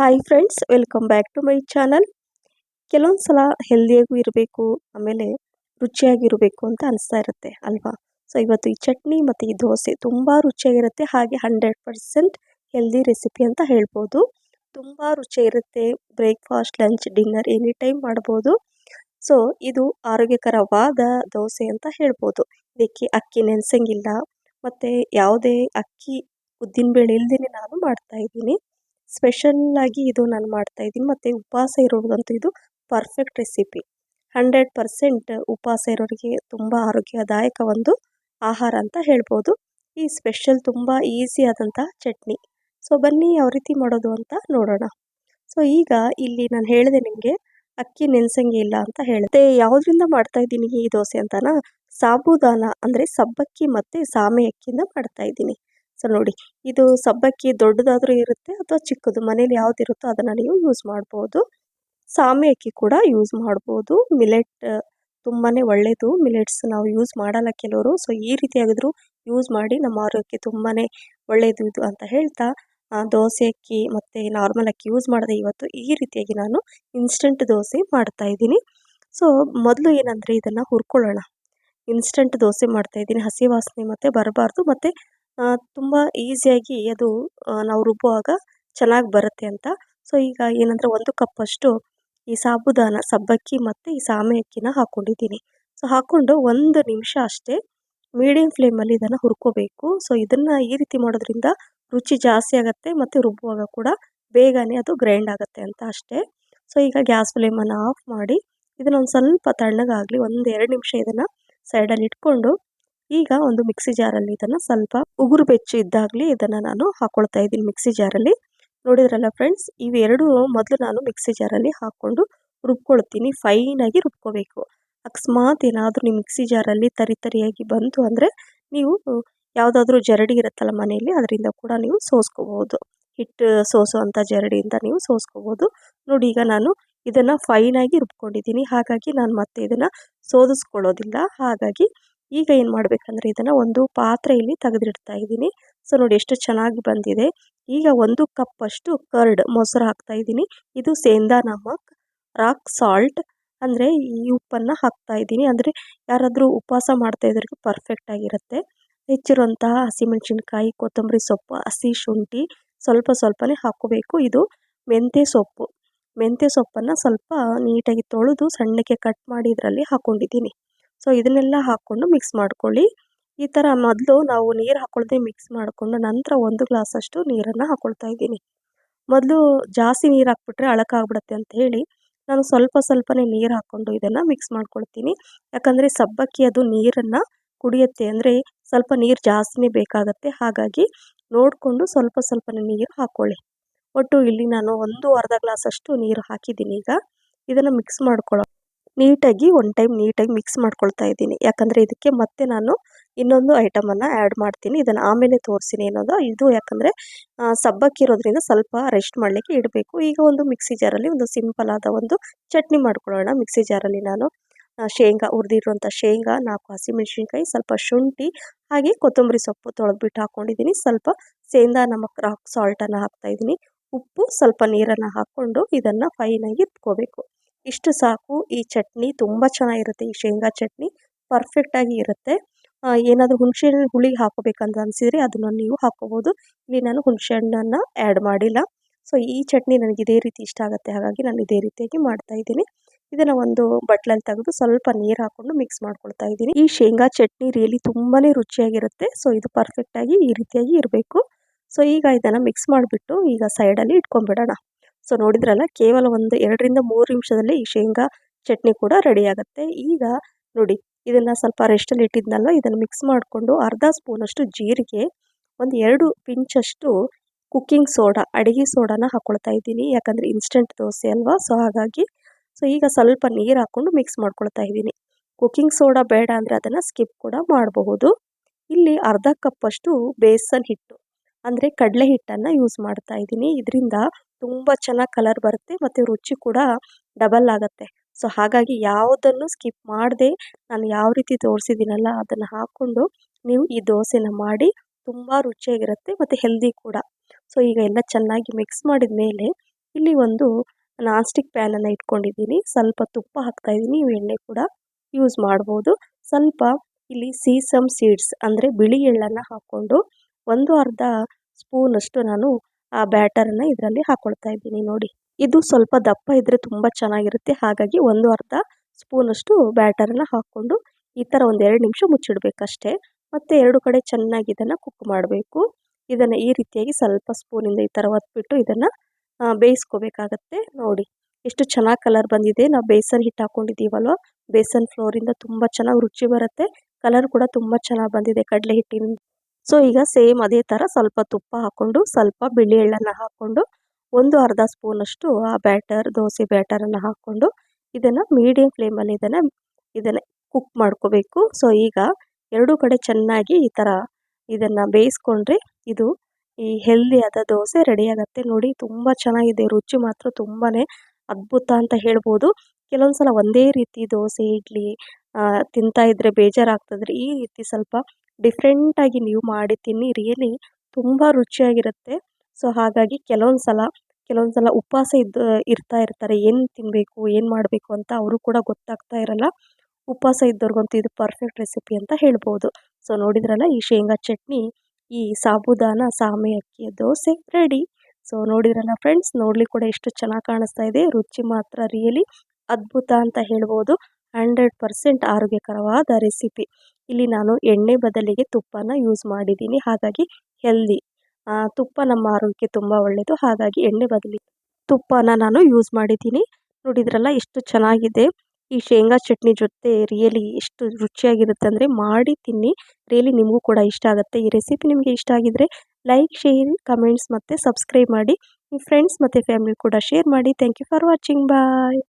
Hi friends welcome back to my channel ಕೆಲವೊಂದು ಸಲ ಹೆಲ್ದಿಯಾಗೂ ಇರಬೇಕು, ಆಮೇಲೆ ರುಚಿಯಾಗಿರಬೇಕು ಅಂತ ಅನಿಸ್ತಾ ಇರುತ್ತೆ ಅಲ್ವಾ? ಸೊ ಇವತ್ತು ಈ ಚಟ್ನಿ ಮತ್ತು ಈ ದೋಸೆ ತುಂಬ ರುಚಿಯಾಗಿರುತ್ತೆ, ಹಾಗೆ ಹಂಡ್ರೆಡ್ ಪರ್ಸೆಂಟ್ ಹೆಲ್ದಿ ರೆಸಿಪಿ ಅಂತ ಹೇಳ್ಬೋದು. ತುಂಬ ರುಚಿಯಾಗಿರುತ್ತೆ breakfast lunch dinner any time ಮಾಡ್ಬೋದು. ಸೊ ಇದು ಆರೋಗ್ಯಕರವಾದ ದೋಸೆ ಅಂತ ಹೇಳ್ಬೋದು. ಇದಕ್ಕೆ ಅಕ್ಕಿ ನೆನೆಸಂಗಿಲ್ಲ, ಮತ್ತು ಯಾವುದೇ ಅಕ್ಕಿ ಉದ್ದಿನಬೇಳೆ ಇಲ್ಲದೇ ನಾನು ಮಾಡ್ತಾ ಇದ್ದೀನಿ. ಸ್ಪೆಷಲ್ಲಾಗಿ ಇದು ನಾನು ಮಾಡ್ತಾ ಇದ್ದೀನಿ. ಮತ್ತು ಉಪವಾಸ ಇರೋರಿಗಂತೂ ಇದು ಪರ್ಫೆಕ್ಟ್ ರೆಸಿಪಿ. ಹಂಡ್ರೆಡ್ ಪರ್ಸೆಂಟ್ ಉಪವಾಸ ಇರೋರಿಗೆ ತುಂಬ ಆರೋಗ್ಯದಾಯಕ ಒಂದು ಆಹಾರ ಅಂತ ಹೇಳ್ಬೋದು. ಈ ಸ್ಪೆಷಲ್ ತುಂಬ ಈಸಿ ಆದಂಥ ಚಟ್ನಿ. ಸೊ, ಬನ್ನಿ ಯಾವ ರೀತಿ ಮಾಡೋದು ಅಂತ ನೋಡೋಣ. ಸೊ, ಈಗ ಇಲ್ಲಿ ನಾನು ಹೇಳಿದೆ ನಿಮಗೆ ಅಕ್ಕಿ ನೆನೆಸಂಗೆ ಇಲ್ಲ ಅಂತ ಹೇಳಿದೆ. ಯಾವುದರಿಂದ ಮಾಡ್ತಾ ಇದ್ದೀನಿ ಈ ದೋಸೆ ಅಂತನಾ? ಸಾಬುದಾನ ಅಂದರೆ ಸಬ್ಬಕ್ಕಿ ಮತ್ತು ಸಾಮೆ ಅಕ್ಕಿಯಿಂದ ಮಾಡ್ತಾ ಇದ್ದೀನಿ. ಸೊ ನೋಡಿ, ಇದು ಸಬ್ಬಕ್ಕಿ ದೊಡ್ಡದಾದರೂ ಇರುತ್ತೆ ಅಥವಾ ಚಿಕ್ಕದು, ಮನೇಲಿ ಯಾವುದಿರುತ್ತೋ ಅದನ್ನು ನೀವು ಯೂಸ್ ಮಾಡ್ಬೋದು. ಸಾಮೆ ಅಕ್ಕಿ ಕೂಡ ಯೂಸ್ ಮಾಡ್ಬೋದು. ಮಿಲೆಟ್ ತುಂಬಾ ಒಳ್ಳೆಯದು ಮಿಲೆಟ್ಸ್ ನಾವು ಯೂಸ್ ಮಾಡಲ್ಲ ಕೆಲವರು. ಸೊ ಈ ರೀತಿಯಾಗಿದ್ರೂ ಯೂಸ್ ಮಾಡಿ ನಮ್ಮ ಆರೋಗ್ಯಕ್ಕೆ ತುಂಬಾ ಒಳ್ಳೆಯದು ಇದು ಅಂತ ಹೇಳ್ತಾ ದೋಸೆ ಅಕ್ಕಿ ಮತ್ತು ನಾರ್ಮಲ್ ಅಕ್ಕಿ ಯೂಸ್ ಮಾಡಿದೆ ಇವತ್ತು ಈ ರೀತಿಯಾಗಿ ನಾನು ಇನ್ಸ್ಟಂಟ್ ದೋಸೆ ಮಾಡ್ತಾ ಇದ್ದೀನಿ. ಸೊ ಮೊದಲು ಏನಂದರೆ, ಇದನ್ನು ಹುರ್ಕೊಳ್ಳೋಣ. ಇನ್ಸ್ಟಂಟ್ ದೋಸೆ ಮಾಡ್ತಾ ಇದ್ದೀನಿ. ಹಸಿ ವಾಸನೆ ಮತ್ತು ಬರಬಾರ್ದು. ಮತ್ತು ತುಂಬ ಈಸಿಯಾಗಿ ಅದು ನಾವು ರುಬ್ಬುವಾಗ ಚೆನ್ನಾಗಿ ಬರುತ್ತೆ ಅಂತ. ಸೊ, ಈಗ ಏನಂದರೆ ಒಂದು ಕಪ್ಪಷ್ಟು ಈ ಸಾಬುದಾನ, ಸಬ್ಬಕ್ಕಿ ಮತ್ತು ಈ ಸಾಮೆ ಅಕ್ಕಿನ ಹಾಕ್ಕೊಂಡಿದ್ದೀನಿ ಸೊ, ಹಾಕ್ಕೊಂಡು ಒಂದು ನಿಮಿಷ ಅಷ್ಟೇ ಮೀಡಿಯಮ್ ಫ್ಲೇಮಲ್ಲಿ ಇದನ್ನು ಹುರ್ಕೋಬೇಕು. ಸೊ, ಇದನ್ನು ಈ ರೀತಿ ಮಾಡೋದ್ರಿಂದ ರುಚಿ ಜಾಸ್ತಿ ಆಗುತ್ತೆ ಮತ್ತು ರುಬ್ಬುವಾಗ ಕೂಡ ಬೇಗನೆ ಅದು ಗ್ರೈಂಡ್ ಆಗುತ್ತೆ ಅಂತ ಅಷ್ಟೇ. ಸೊ, ಈಗ ಗ್ಯಾಸ್ ಫ್ಲೇಮನ್ನು ಆಫ್ ಮಾಡಿ ಇದನ್ನು ಒಂದು ಸ್ವಲ್ಪ ತಣ್ಣಗಾಗಲಿ ಒಂದು ಎರಡು ನಿಮಿಷ ಇದನ್ನು ಸೈಡಲ್ಲಿ ಇಟ್ಕೊಂಡು ಈಗ ಒಂದು ಮಿಕ್ಸಿ ಜಾರಲ್ಲಿ ಇದನ್ನು ಸ್ವಲ್ಪ ಉಗುರು ಬೆಚ್ಚು ಇದ್ದಾಗಲಿ ಇದನ್ನು ನಾನು ಹಾಕ್ಕೊಳ್ತಾ ಇದ್ದೀನಿ ಮಿಕ್ಸಿ ಜಾರಲ್ಲಿ ನೋಡಿದ್ರಲ್ಲ ಫ್ರೆಂಡ್ಸ್ ಇವೆರಡು ಮೊದಲು ನಾನು ಮಿಕ್ಸಿ ಜಾರಲ್ಲಿ ಹಾಕ್ಕೊಂಡು ರುಬ್ಕೊಳ್ತೀನಿ ಫೈನಾಗಿ ರುಬ್ಕೋಬೇಕು. ಅಕಸ್ಮಾತ್ ಏನಾದರೂ ನಿಮ್ಮ ಮಿಕ್ಸಿ ಜಾರಲ್ಲಿ ತರಿ ತರಿಯಾಗಿ ಬಂತು ಅಂದರೆ ನೀವು ಯಾವುದಾದ್ರೂ ಜರಡಿ ಇರುತ್ತಲ್ಲ ಮನೆಯಲ್ಲಿ, ಅದರಿಂದ ಕೂಡ ನೀವು ಸೋಸ್ಕೋಬೋದು ಹಿಟ್ಟು ಸೋಸೋ ಜರಡಿಯಿಂದ ನೀವು ಸೋಸ್ಕೋಬೋದು ನೋಡಿ, ಈಗ ನಾನು ಇದನ್ನು ಫೈನಾಗಿ ರುಬ್ಕೊಂಡಿದ್ದೀನಿ. ಹಾಗಾಗಿ ನಾನು ಮತ್ತೆ ಇದನ್ನು ಸೋದಿಸ್ಕೊಳ್ಳೋದಿಲ್ಲ. ಹಾಗಾಗಿ ಈಗ ಏನು ಮಾಡಬೇಕಂದ್ರೆ ಇದನ್ನು ಒಂದು ಪಾತ್ರೆಯಲ್ಲಿ ತೆಗೆದಿಡ್ತಾ ಇದ್ದೀನಿ. ಸೊ, ನೋಡಿ ಎಷ್ಟು ಚೆನ್ನಾಗಿ ಬಂದಿದೆ. ಈಗ ಒಂದು ಕಪ್ಪಷ್ಟು ಕರ್ಡ್ ಮೊಸರು ಹಾಕ್ತಾ ಇದ್ದೀನಿ. ಇದು ಸೇಂದಾ ನಮಕ್, ರಾಕ್ ಸಾಲ್ಟ್, ಅಂದರೆ ಈ ಉಪ್ಪನ್ನು ಹಾಕ್ತಾ ಇದ್ದೀನಿ. ಅಂದರೆ ಯಾರಾದರೂ ಉಪವಾಸ ಮಾಡ್ತಾ ಇದ್ರಿಗೆ ಪರ್ಫೆಕ್ಟ್ ಆಗಿರುತ್ತೆ. ಹೆಚ್ಚಿರುವಂತಹ ಹಸಿಮೆಣಸಿನ್ಕಾಯಿ, ಕೊತ್ತಂಬರಿ ಸೊಪ್ಪು, ಹಸಿ ಶುಂಠಿ ಸ್ವಲ್ಪ ಸ್ವಲ್ಪನೇ ಹಾಕೋಬೇಕು. ಇದು ಮೆಂತ್ಯ ಸೊಪ್ಪು. ಮೆಂತ್ಯ ಸೊಪ್ಪನ್ನು ಸ್ವಲ್ಪ ನೀಟಾಗಿ ತೊಳೆದು ಸಣ್ಣಕ್ಕೆ ಕಟ್ ಮಾಡಿ ಇದರಲ್ಲಿ ಹಾಕ್ಕೊಂಡಿದ್ದೀನಿ ಸೊ ಇದನ್ನೆಲ್ಲ ಹಾಕ್ಕೊಂಡು ಮಿಕ್ಸ್ ಮಾಡ್ಕೊಳ್ಳಿ. ಈ ಥರ ಮೊದಲು ನಾವು ನೀರು ಹಾಕ್ಕೊಳ್ದೆ ಮಿಕ್ಸ್ ಮಾಡಿಕೊಂಡು ನಂತರ ಒಂದು ಗ್ಲಾಸಷ್ಟು ನೀರನ್ನು ಹಾಕ್ಕೊಳ್ತಾ ಇದ್ದೀನಿ. ಮೊದಲು ಜಾಸ್ತಿ ನೀರು ಹಾಕ್ಬಿಟ್ರೆ ಅಳಕಾಗ್ಬಿಡುತ್ತೆ ಅಂತ ಹೇಳಿ ನಾನು ಸ್ವಲ್ಪ ಸ್ವಲ್ಪನೇ ನೀರು ಹಾಕ್ಕೊಂಡು ಇದನ್ನು ಮಿಕ್ಸ್ ಮಾಡ್ಕೊಳ್ತೀನಿ. ಯಾಕಂದರೆ ಸಬ್ಬಕ್ಕಿ ಅದು ನೀರನ್ನು ಕುಡಿಯುತ್ತೆ ಅಂದರೆ ಸ್ವಲ್ಪ ನೀರು ಜಾಸ್ತಿನೇ ಬೇಕಾಗತ್ತೆ. ಹಾಗಾಗಿ ನೋಡಿಕೊಂಡು ಸ್ವಲ್ಪ ಸ್ವಲ್ಪನೇ ನೀರು ಹಾಕ್ಕೊಳ್ಳಿ ಒಟ್ಟು ಇಲ್ಲಿ ನಾನು ಒಂದು ಅರ್ಧ ಗ್ಲಾಸಷ್ಟು ನೀರು ಹಾಕಿದ್ದೀನಿ ಈಗ. ಇದನ್ನು ಮಿಕ್ಸ್ ಮಾಡ್ಕೊಳ್ಳೋ ನೀಟಾಗಿ ಒನ್ ಟೈಮ್ ನೀಟಾಗಿ ಮಿಕ್ಸ್ ಮಾಡ್ಕೊಳ್ತಾ ಇದ್ದೀನಿ. ಯಾಕಂದರೆ ಇದಕ್ಕೆ ಮತ್ತೆ ನಾನು ಇನ್ನೊಂದು ಐಟಮನ್ನು ಆ್ಯಡ್ ಮಾಡ್ತೀನಿ. ಇದನ್ನು ಆಮೇಲೆ ತೋರಿಸ್ತೀನಿ ಅನ್ನೋದು. ಇದು ಯಾಕಂದರೆ ಸಬ್ಬಕ್ಕಿರೋದ್ರಿಂದ ಸ್ವಲ್ಪ ರೆಸ್ಟ್ ಮಾಡಲಿಕ್ಕೆ ಇಡಬೇಕು. ಈಗ ಒಂದು ಮಿಕ್ಸಿ ಜಾರಲ್ಲಿ ಒಂದು ಸಿಂಪಲ್ ಆದ ಒಂದು ಚಟ್ನಿ ಮಾಡ್ಕೊಳ್ಳೋಣ. ಮಿಕ್ಸಿ ಜಾರಲ್ಲಿ ನಾನು ಶೇಂಗಾ ಹುರಿದಿರುವಂಥ ಶೇಂಗಾ, ನಾಲ್ಕು ಹಸಿಮೆಣಸಿನ್ಕಾಯಿ, ಸ್ವಲ್ಪ ಶುಂಠಿ, ಹಾಗೆ ಕೊತ್ತಂಬರಿ ಸೊಪ್ಪು ತೊಳೆದ್ಬಿಟ್ಟು ಹಾಕ್ಕೊಂಡಿದ್ದೀನಿ ಸ್ವಲ್ಪ ಸೇಂದಾ ನಮಕ್ ರಾಕ್ ಸಾಲ್ಟನ್ನು ಹಾಕ್ತಾಯಿದ್ದೀನಿ ಉಪ್ಪು ಸ್ವಲ್ಪ ನೀರನ್ನು ಹಾಕ್ಕೊಂಡು ಇದನ್ನು ಫೈನಾಗಿ ಇಟ್ಕೋಬೇಕು. ಇಷ್ಟು ಸಾಕು. ಈ ಚಟ್ನಿ ತುಂಬ ಚೆನ್ನಾಗಿರುತ್ತೆ. ಈ ಶೇಂಗಾ ಚಟ್ನಿ ಪರ್ಫೆಕ್ಟಾಗಿ ಇರುತ್ತೆ. ಏನಾದರೂ ಹುಣಸೆ ಹಣ್ಣು ಹುಳಿ ಹಾಕೋಬೇಕಂತ ಅನಿಸಿದರೆ ಅದನ್ನು ನೀವು ಹಾಕ್ಕೋಬೋದು. ಇಲ್ಲಿ ನಾನು ಹುಣಸೆ ಹಣ್ಣನ್ನು ಆ್ಯಡ್ ಮಾಡಿಲ್ಲ. ಸೊ ಈ ಚಟ್ನಿ ನನಗೆ ಇದೇ ರೀತಿ ಇಷ್ಟ ಆಗುತ್ತೆ. ಹಾಗಾಗಿ ನಾನು ಇದೇ ರೀತಿಯಾಗಿ ಮಾಡ್ತಾ ಇದ್ದೀನಿ. ಇದನ್ನು ಒಂದು ಬಟ್ಲಲ್ಲಿ ತೆಗೆದು ಸ್ವಲ್ಪ ನೀರು ಹಾಕ್ಕೊಂಡು ಮಿಕ್ಸ್ ಮಾಡ್ಕೊಳ್ತಾ ಇದ್ದೀನಿ. ಈ ಶೇಂಗಾ ಚಟ್ನಿ ರಿಯಲಿ ತುಂಬಾ ರುಚಿಯಾಗಿರುತ್ತೆ. ಸೊ ಇದು ಪರ್ಫೆಕ್ಟಾಗಿ ಈ ರೀತಿಯಾಗಿ ಇರಬೇಕು. ಸೊ ಈಗ ಇದನ್ನು ಮಿಕ್ಸ್ ಮಾಡಿಬಿಟ್ಟು ಈಗ ಸೈಡಲ್ಲಿ ಇಟ್ಕೊಂಡ್ಬಿಡೋಣ ಸೊ ನೋಡಿದ್ರಲ್ಲ, ಕೇವಲ ಒಂದು ಎರಡರಿಂದ ಮೂರು ನಿಮಿಷದಲ್ಲಿ ಈ ಶೇಂಗಾ ಚಟ್ನಿ ಕೂಡ ರೆಡಿ ಆಗುತ್ತೆ. ಈಗ ನೋಡಿ, ಇದನ್ನು ಸ್ವಲ್ಪ ರೆಸ್ಟಲ್ಲಿ ಇಟ್ಟಿದ್ನಲ್ವ? ಇದನ್ನು ಮಿಕ್ಸ್ ಮಾಡಿಕೊಂಡು ಅರ್ಧ ಸ್ಪೂನಷ್ಟು ಜೀರಿಗೆ, ಒಂದು ಎರಡು ಪಿಂಚಷ್ಟು ಕುಕ್ಕಿಂಗ್ ಸೋಡಾ ಅಡುಗೆ ಸೋಡಾನ ಹಾಕ್ಕೊಳ್ತಾ ಇದ್ದೀನಿ. ಯಾಕಂದರೆ ಇನ್ಸ್ಟೆಂಟ್ ದೋಸೆ ಅಲ್ವಾ? ಸೊ ಹಾಗಾಗಿ ಸೊ ಈಗ ಸ್ವಲ್ಪ ನೀರು ಹಾಕ್ಕೊಂಡು ಮಿಕ್ಸ್ ಮಾಡ್ಕೊಳ್ತಾ ಇದ್ದೀನಿ. ಕುಕ್ಕಿಂಗ್ ಸೋಡಾ ಬೇಡ ಅಂದರೆ ಅದನ್ನು ಸ್ಕಿಪ್ ಕೂಡ ಮಾಡಬಹುದು. ಇಲ್ಲಿ ಅರ್ಧ ಕಪ್ಪಷ್ಟು ಬೇಸನ್ ಹಿಟ್ಟು, ಅಂದರೆ ಕಡಲೆ ಹಿಟ್ಟನ್ನು ಯೂಸ್ ಮಾಡ್ತಾ ಇದ್ದೀನಿ. ಇದರಿಂದ ತುಂಬ ಚೆನ್ನಾಗಿ ಕಲರ್ ಬರುತ್ತೆ ಮತ್ತು ರುಚಿ ಕೂಡ ಡಬಲ್ ಆಗುತ್ತೆ. ಸೊ ಹಾಗಾಗಿ ಯಾವುದನ್ನು ಸ್ಕಿಪ್ ಮಾಡದೆ ನಾನು ಯಾವ ರೀತಿ ತೋರಿಸಿದ್ದೀನಲ್ಲ ಅದನ್ನು ಹಾಕ್ಕೊಂಡು ನೀವು ಈ ದೋಸೆನ ಮಾಡಿ ತುಂಬ ರುಚಿಯಾಗಿರುತ್ತೆ ಮತ್ತು ಹೆಲ್ದಿ ಕೂಡ. ಸೊ ಈಗ ಎಲ್ಲ ಚೆನ್ನಾಗಿ ಮಿಕ್ಸ್ ಮಾಡಿದ ಮೇಲೆ ಇಲ್ಲಿ ಒಂದು ನಾನ್ ಸ್ಟಿಕ್ ಪ್ಯಾನನ್ನು ಇಟ್ಕೊಂಡಿದ್ದೀನಿ. ಸ್ವಲ್ಪ ತುಪ್ಪ ಹಾಕ್ತಾ ಇದ್ದೀನಿ ನೀವು ಎಣ್ಣೆ ಕೂಡ ಯೂಸ್ ಮಾಡ್ಬೋದು. ಸ್ವಲ್ಪ ಇಲ್ಲಿ ಸೀಸಮ್ ಸೀಡ್ಸ್ ಅಂದರೆ ಬಿಳಿ ಎಳ್ಳನ್ನು ಹಾಕ್ಕೊಂಡು ಒಂದು ಅರ್ಧ ಸ್ಪೂನಷ್ಟು ನಾನು ಆ ಬ್ಯಾಟರನ್ನು ಇದರಲ್ಲಿ ಹಾಕ್ಕೊಳ್ತಾ ಇದ್ದೀನಿ ನೋಡಿ. ಇದು ಸ್ವಲ್ಪ ದಪ್ಪ ಇದ್ದರೆ ತುಂಬ ಚೆನ್ನಾಗಿರುತ್ತೆ. ಹಾಗಾಗಿ ಒಂದು ಅರ್ಧ ಸ್ಪೂನಷ್ಟು ಬ್ಯಾಟರನ್ನು ಹಾಕ್ಕೊಂಡು ಈ ಥರ ಒಂದು ಎರಡು ನಿಮಿಷ ಮುಚ್ಚಿಡಬೇಕಷ್ಟೇ. ಮತ್ತು ಎರಡು ಕಡೆ ಚೆನ್ನಾಗಿ ಇದನ್ನು ಕುಕ್ ಮಾಡಬೇಕು. ಇದನ್ನು ಈ ರೀತಿಯಾಗಿ ಸ್ವಲ್ಪ ಸ್ಪೂನಿಂದ ಈ ಥರ ಒತ್ಬಿಟ್ಟು ಇದನ್ನು ಬೇಯಿಸ್ಕೋಬೇಕಾಗತ್ತೆ ನೋಡಿ. ಎಷ್ಟು ಚೆನ್ನಾಗಿ ಕಲರ್ ಬಂದಿದೆ. ನಾವು ಬೇಸನ್ ಹಿಟ್ಟು ಹಾಕ್ಕೊಂಡಿದ್ದೀವಲ್ವ ಬೇಸನ್ ಫ್ಲೋರಿಂದ ತುಂಬ ಚೆನ್ನಾಗಿ ರುಚಿ ಬರುತ್ತೆ. ಕಲರ್ ಕೂಡ ತುಂಬ ಚೆನ್ನಾಗಿ ಬಂದಿದೆ ಕಡಲೆ ಹಿಟ್ಟಿನ ಸೊ ಈಗ ಸೇಮ್ ಅದೇ ಥರ ಸ್ವಲ್ಪ ತುಪ್ಪ ಹಾಕ್ಕೊಂಡು ಸ್ವಲ್ಪ ಬಿಳಿ ಎಳ್ಳನ್ನು ಹಾಕ್ಕೊಂಡು ಒಂದು ಅರ್ಧ ಸ್ಪೂನಷ್ಟು ಆ ಬ್ಯಾಟರ್, ದೋಸೆ ಬ್ಯಾಟರನ್ನು ಹಾಕ್ಕೊಂಡು ಇದನ್ನು ಮೀಡಿಯಂ ಫ್ಲೇಮಲ್ಲಿ ಇದನ್ನು ಇದನ್ನು ಕುಕ್ ಮಾಡ್ಕೋಬೇಕು. ಸೊ ಈಗ ಎರಡೂ ಕಡೆ ಚೆನ್ನಾಗಿ ಈ ಥರ ಇದನ್ನು ಬೇಯಿಸ್ಕೊಂಡ್ರೆ ಇದು ಈ ಹೆಲ್ದಿಯಾದ ದೋಸೆ ರೆಡಿಯಾಗತ್ತೆ ನೋಡಿ, ತುಂಬ ಚೆನ್ನಾಗಿದೆ. ರುಚಿ ಮಾತ್ರ ತುಂಬಾ ಅದ್ಭುತ ಅಂತ ಹೇಳ್ಬೋದು. ಕೆಲವೊಂದು ಸಲ ಒಂದೇ ರೀತಿ ದೋಸೆ, ಇಡ್ಲಿ ತಿಂತಾ ಬೇಜಾರಾಗ್ತದ್ರೆ. ಈ ರೀತಿ ಸ್ವಲ್ಪ ಡಿಫ್ರೆಂಟಾಗಿ ನೀವು ಮಾಡಿ ತಿನ್ನಿ ರಿಯಲಿ ತುಂಬ ರುಚಿಯಾಗಿರುತ್ತೆ. ಸೊ ಹಾಗಾಗಿ ಕೆಲವೊಂದು ಸಲ ಕೆಲವೊಂದು ಸಲ ಉಪವಾಸ ಇದ್ದು, ಇರ್ತಾ ಇರ್ತಾರೆ. ಏನು ತಿನ್ನಬೇಕು ಏನು ಮಾಡಬೇಕು ಅಂತ ಅವರು ಕೂಡ ಗೊತ್ತಾಗ್ತಾ ಇರಲ್ಲ. ಉಪವಾಸ ಇದ್ದವ್ರಿಗಂತೂ ಇದು ಪರ್ಫೆಕ್ಟ್ ರೆಸಿಪಿ ಅಂತ ಹೇಳ್ಬೋದು. ಸೊ ನೋಡಿದ್ರಲ್ಲ, ಈ ಶೇಂಗಾ ಚಟ್ನಿ, ಈ ಸಾಬುದಾನ, ಸಾಮೆ ಅಕ್ಕಿಯ ದೋಸೆ ರೆಡಿ ಸೊ ನೋಡಿದ್ರಲ್ಲ ಫ್ರೆಂಡ್ಸ್ ನೋಡ್ಲಿಕ್ಕೆ ಕೂಡ ಎಷ್ಟು ಚೆನ್ನಾಗಿ ಕಾಣಿಸ್ತಾ ಇದೆ. ರುಚಿ ಮಾತ್ರ ರಿಯಲಿ ಅದ್ಭುತ ಅಂತ ಹೇಳ್ಬೋದು. ಹಂಡ್ರೆಡ್ ಪರ್ಸೆಂಟ್ ಆರೋಗ್ಯಕರವಾದ ರೆಸಿಪಿ ಇಲ್ಲಿ ನಾನು ಎಣ್ಣೆ ಬದಲಿಗೆ ತುಪ್ಪನ ಯೂಸ್ ಮಾಡಿದ್ದೀನಿ. ಹಾಗಾಗಿ ಹೆಲ್ದಿ ತುಪ್ಪ ನಮ್ಮ ಆರೋಗ್ಯಕ್ಕೆ ತುಂಬ ಒಳ್ಳೆಯದು ಹಾಗಾಗಿ ಎಣ್ಣೆ ಬದಲಿಗೆ ತುಪ್ಪನ ನಾನು ಯೂಸ್ ಮಾಡಿದ್ದೀನಿ. ನೋಡಿದ್ರಲ್ಲ ಎಷ್ಟು ಚೆನ್ನಾಗಿದೆ. ಈ ಶೇಂಗಾ ಚಟ್ನಿ ಜೊತೆ ರಿಯಲಿ ಎಷ್ಟು ರುಚಿಯಾಗಿರುತ್ತೆ ಅಂದರೆ ಮಾಡಿ ತಿನ್ನಿ. ರಿಯಲಿ ನಿಮಗೂ ಕೂಡ ಇಷ್ಟ ಆಗುತ್ತೆ. ಈ ರೆಸಿಪಿ ನಿಮಗೆ ಇಷ್ಟ ಆಗಿದ್ದರೆ ಲೈಕ್ ಶೇರ್ ಕಮೆಂಟ್ಸ್ ಮತ್ತು ಸಬ್ಸ್ಕ್ರೈಬ್ ಮಾಡಿ. ನಿಮ್ಮ ಫ್ರೆಂಡ್ಸ್ ಮತ್ತು ಫ್ಯಾಮಿಲಿ ಕೂಡ ಶೇರ್ ಮಾಡಿ. Thank you for watching bye